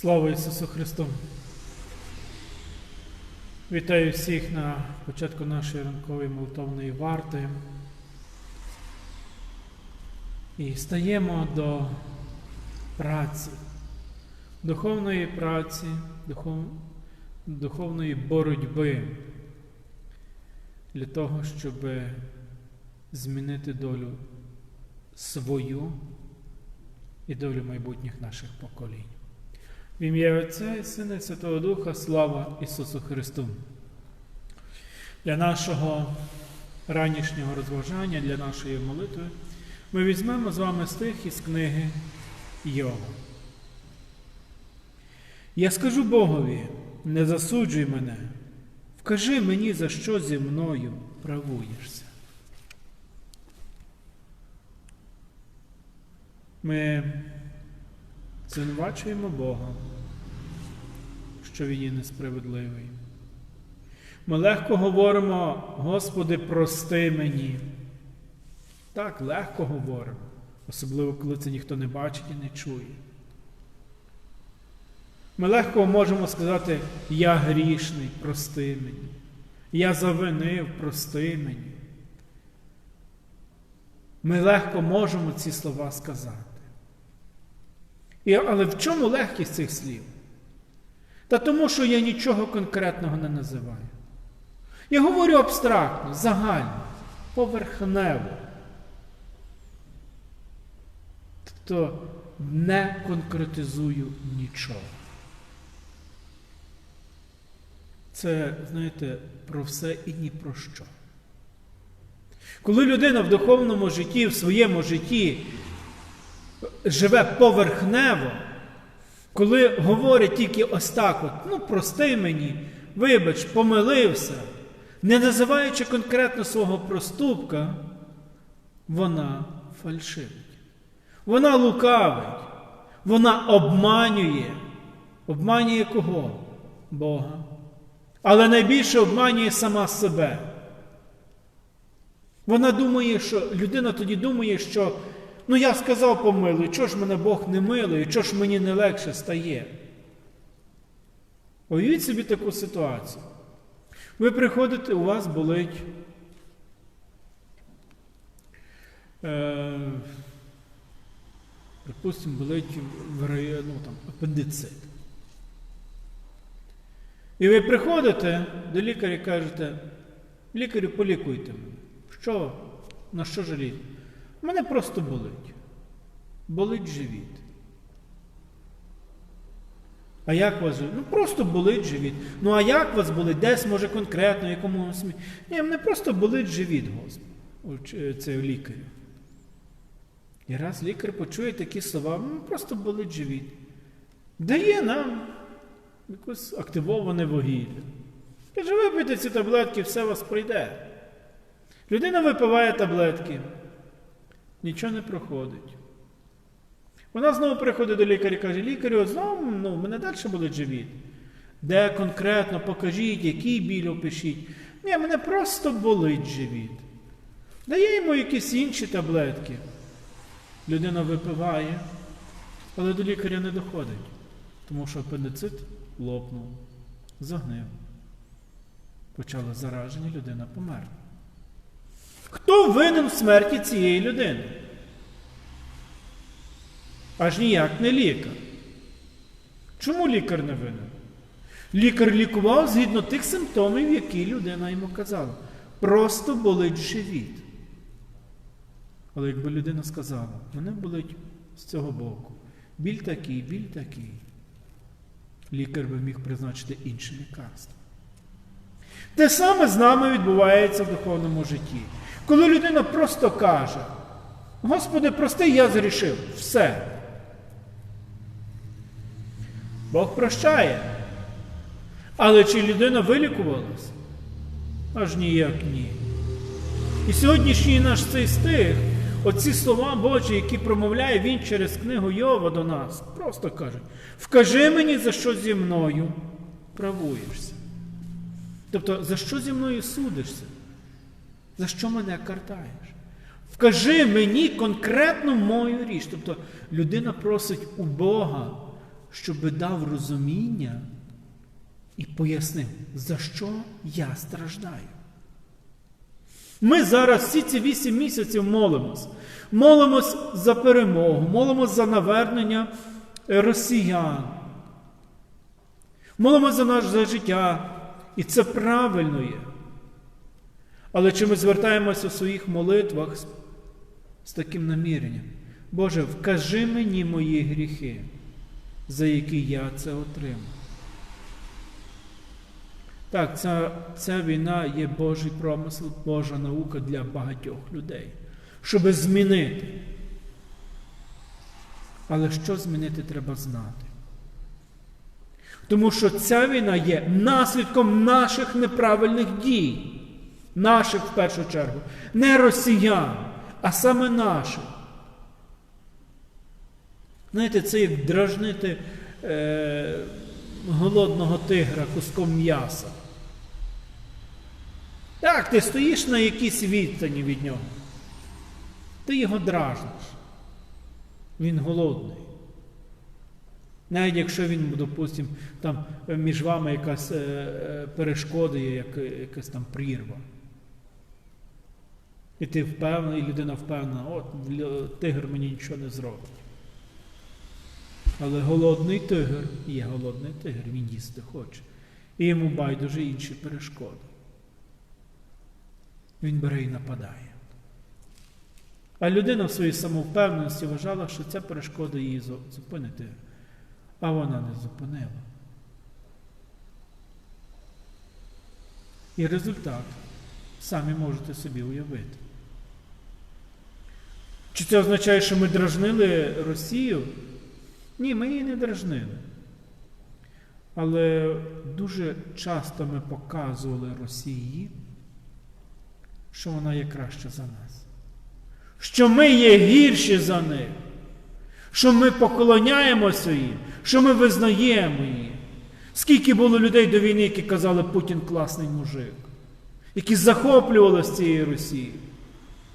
Слава Ісусу Христу! Вітаю всіх на початку нашої ранкової молитовної варти. І стаємо до праці, духовної праці, духов, духовної боротьби для того, щоб змінити долю свою і долю майбутніх наших поколінь. В ім'я Отця і Сина і Святого Духа, слава Ісусу Христу. Для нашого ранішнього розважання, для нашої молитви, ми візьмемо з вами стих із книги Йова. Я скажу Богові, не засуджуй мене, вкажи мені, за що зі мною правуєшся. Ми звинувачуємо Бога, що Він є несправедливий. Ми легко говоримо, Господи, прости мені. Так, легко говоримо, особливо коли це ніхто не бачить і не чує. Ми легко можемо сказати, я грішний, прости мені. Я завинив, прости мені. Ми легко можемо ці слова сказати. І, Але в чому легкість цих слів? Та тому, що я нічого конкретного не називаю. Я говорю абстрактно, загально, поверхнево. Тобто не конкретизую нічого. Це, знаєте, про все і ні про що. Коли людина в духовному житті, в своєму житті живе поверхнево, коли говорить тільки ось так, от, ну прости мені, вибач, помилився, не називаючи конкретно свого проступка, вона фальшивить. Вона лукавить, вона обманює. Обманює кого? Бога. Але найбільше обманює сама себе. Вона думає, що людина тоді думає, що ну я сказав помилуй, чого ж мене Бог не милує, чого ж мені не легше стає. Уявіть собі таку ситуацію. Ви приходите, у вас болить е, болить в ну, там, апендицит. І ви приходите до лікаря і кажете, лікарю, полікуйте мене. Що? На що жаліти? Мене просто болить. Болить живіт. А як вас? Ну просто болить живіт. Ну а як вас болить? Десь, може, конкретно, якому смі... Ні, мене просто болить живіт, Господи, це лікарю. І раз лікар почує такі слова, ну просто болить живіт. Дає нам якось активоване вугілля. Каже, випийте ці таблетки, все у вас пройде. Людина випиває таблетки, нічого не проходить. Вона знову приходить до лікаря і каже, лікарю, знову ну, мене далі болить живіт. Де конкретно покажіть, який біль опишіть. Ні, мене просто болить живіт. Дає йому якісь інші таблетки. Людина випиває, але до лікаря не доходить, тому що апендицит лопнув, загнив. Почало зараження, людина померла. Винен в смерті цієї людини? Аж ніяк не лікар. Чому лікар не винен? Лікар лікував згідно тих симптомів, які людина йому казала. Просто болить живіт. Але якби людина сказала, мене болить з цього боку. Біль такий, біль такий. Лікар би міг призначити інше лікарство. Те саме з нами відбувається в духовному житті. Коли людина просто каже, Господи, прости, я зрішив. Все. Бог прощає. Але чи людина вилікувалась? Аж ніяк ні. І сьогоднішній наш цей стих, оці слова Божі, які промовляє він через книгу Йова до нас, просто каже: вкажи мені, за що зі мною правуєшся. Тобто, за що зі мною судишся? За що мене картаєш? Вкажи мені конкретну мою річ. Тобто людина просить у Бога щоб дав розуміння і пояснив, за що я страждаю. Ми зараз всі ці вісім місяців молимось. Молимось за перемогу, молимось за навернення е, росіян. Молимось за наше за життя. І це правильно є. Але чи ми звертаємося у своїх молитвах з, з таким наміренням? Боже, вкажи мені мої гріхи, за які я це отримав. Так, ця, ця війна є Божий промисел, Божа наука для багатьох людей, щоб змінити. Але що змінити треба знати? Тому що ця війна є наслідком наших неправильних дій, наших в першу чергу, не росіян, а саме наших. Знаєте, це як дражнити е, голодного тигра куском м'яса. Так, ти стоїш на якійсь відстані від нього. Ти його дражниш. Він голодний. Навіть якщо він, допустимо, там між вами якась е, е, перешкода як, якась там прірва. І ти впевнений, і людина впевнена, от тигр мені нічого не зробить. Але голодний тигр є голодний тигр, він їсти хоче. І йому байдуже інші перешкоди. Він бере і нападає. А людина в своїй самовпевненості вважала, що ця перешкода її зупинити. А вона не зупинила. І результат самі можете собі уявити. Чи це означає, що ми дражнили Росію? Ні, ми її не дражнили. Але дуже часто ми показували Росії, що вона є краща за нас. Що ми є гірші за них. Що ми поклоняємося їм, що ми визнаємо її. Скільки було людей до війни, які казали, Путін класний мужик, які захоплювалися цією Росією.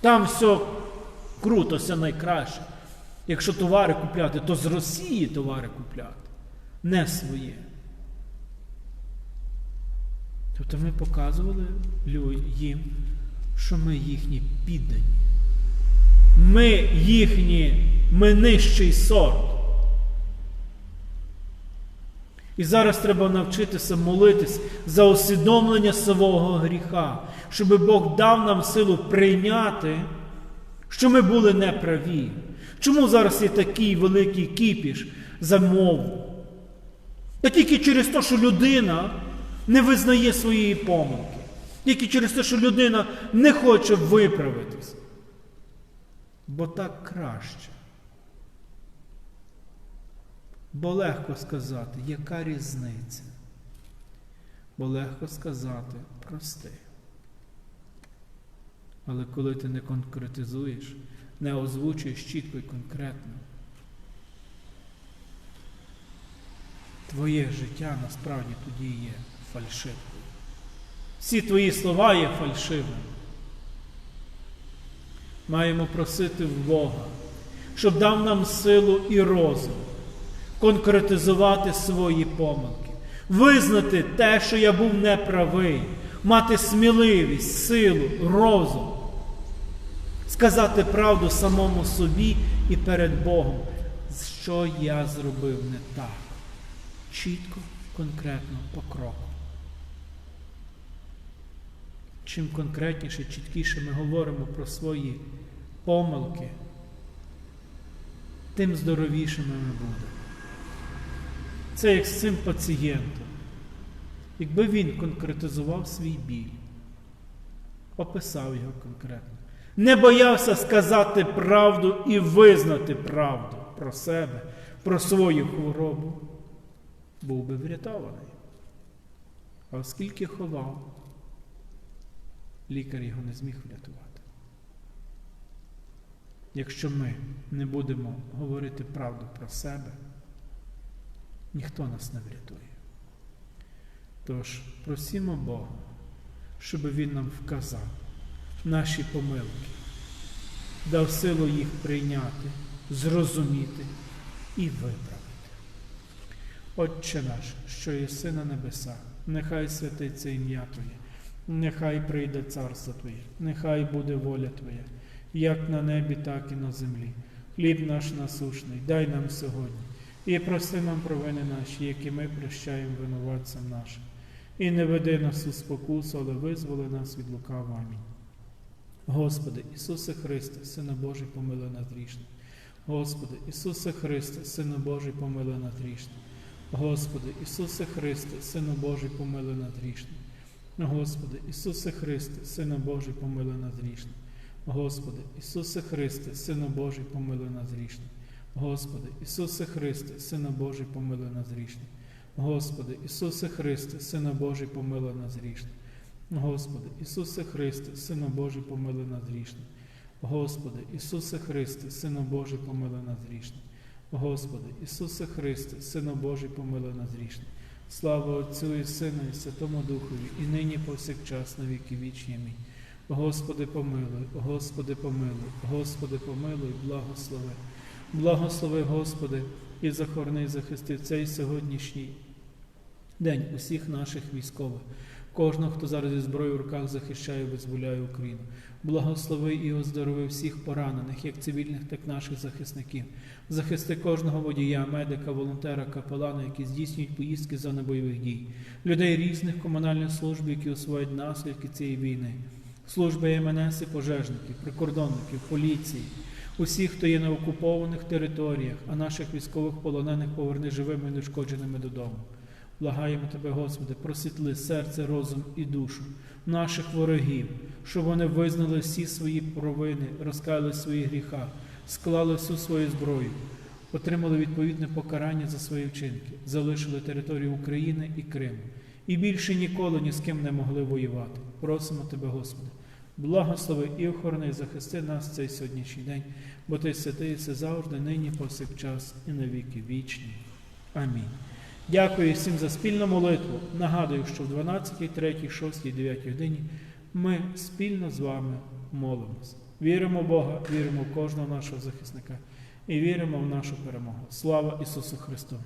Там все круто, все найкраще. Якщо товари купляти, то з Росії товари купляти, не своє. Тобто ми показували їм, що ми їхні піддані. Ми їхні, ми нижчий сорт. І зараз треба навчитися молитись за усвідомлення свого гріха, щоб Бог дав нам силу прийняти, що ми були неправі. Чому зараз є такий великий кіпіш за мову? Та тільки через те, що людина не визнає своєї помилки. Тільки через те, що людина не хоче виправитись. Бо так краще. Бо легко сказати, яка різниця? Бо легко сказати прости. Але коли ти не конкретизуєш, не озвучуєш чітко і конкретно, твоє життя насправді тоді є фальшивкою. Всі твої слова є фальшивими. Маємо просити в Бога, щоб дав нам силу і розум конкретизувати свої помилки, визнати те, що я був неправий, мати сміливість, силу, розум, сказати правду самому собі і перед Богом, що я зробив не так. Чітко, конкретно, по кроку. Чим конкретніше, чіткіше ми говоримо про свої помилки, тим здоровішими ми будемо. Це як з цим пацієнтом. Якби він конкретизував свій біль, описав його конкретно, не боявся сказати правду і визнати правду про себе, про свою хворобу, був би врятований. А оскільки ховав, лікар його не зміг врятувати. Якщо ми не будемо говорити правду про себе, ніхто нас не врятує. Тож просімо Бога, щоб Він нам вказав наші помилки, дав силу їх прийняти, зрозуміти і виправити. Отче наш, що єси на небесах, нехай святиться ім'я Твоє, нехай прийде царство Твоє, нехай буде воля Твоя, як на небі, так і на землі. Хліб наш насушний, дай нам сьогодні, і прости нам провини наші, які ми прощаємо винуватцям нашим. І не веди нас у спокусу, але визволи нас від лукавого. Амінь. Господи, Ісусе Христе, Сина Божий, помилуй нас грішних. Господи, Ісусе Христе, Сину Божий, помилуй нас грішних. Господи, Ісусе Христе, Сину Божий, помилуй нас грішних. Господи, Ісусе Христе, Сину Божий, помилуй нас грішних. Господи, Ісусе Христе, Сину Божий, помилуй нас грішних. Господи, Ісусе Христе, Сину Божий, помилуй нас грішних. Господи, Ісусе Христе, Сину Божий, помилуй нас грішних. Господи, Ісусе Христе, Сину Божий, помилуй нас грішних. Господи, Ісусе Христе, Сину Божий, помилуй нас грішних. Господи, Ісусе Христе, Сину Божий, помилуй нас грішних. Слава Отцю і Сину, і Святому Духові, і нині повсякчас на віки вічні. Амінь. Господи, помилуй, Господи, помилуй, Господи, помилуй, благослови. Благослови, Господи, і захорони, захисти цей сьогоднішній день усіх наших військових, кожного, хто зараз зі зброєю в руках захищає, і визволяє Україну. Благослови і оздорови всіх поранених, як цивільних, так і наших захисників. Захисти кожного водія, медика, волонтера, капелана, які здійснюють поїздки за бойових дій, людей різних комунальних служб, які усвоюють наслідки цієї війни, служби МНС і пожежників, прикордонників, поліції, усіх, хто є на окупованих територіях, а наших військових полонених поверни живими і неушкодженими додому. Благаємо Тебе, Господи, просвітли серце, розум і душу наших ворогів, щоб вони визнали всі свої провини, розкаяли в своїх гріхах, склали всю свою зброю, отримали відповідне покарання за свої вчинки, залишили територію України і Криму. І більше ніколи ні з ким не могли воювати. Просимо Тебе, Господи, благослови і охорони, і захисти нас цей сьогоднішній день, бо Ти святий все завжди, нині, повсякчас і на віки вічні. Амінь. Дякую всім за спільну молитву. Нагадую, що в 12, 3, 6, 9 годині ми спільно з вами молимося. Віримо в Бога, віримо в кожного нашого захисника і віримо в нашу перемогу. Слава Ісусу Христу!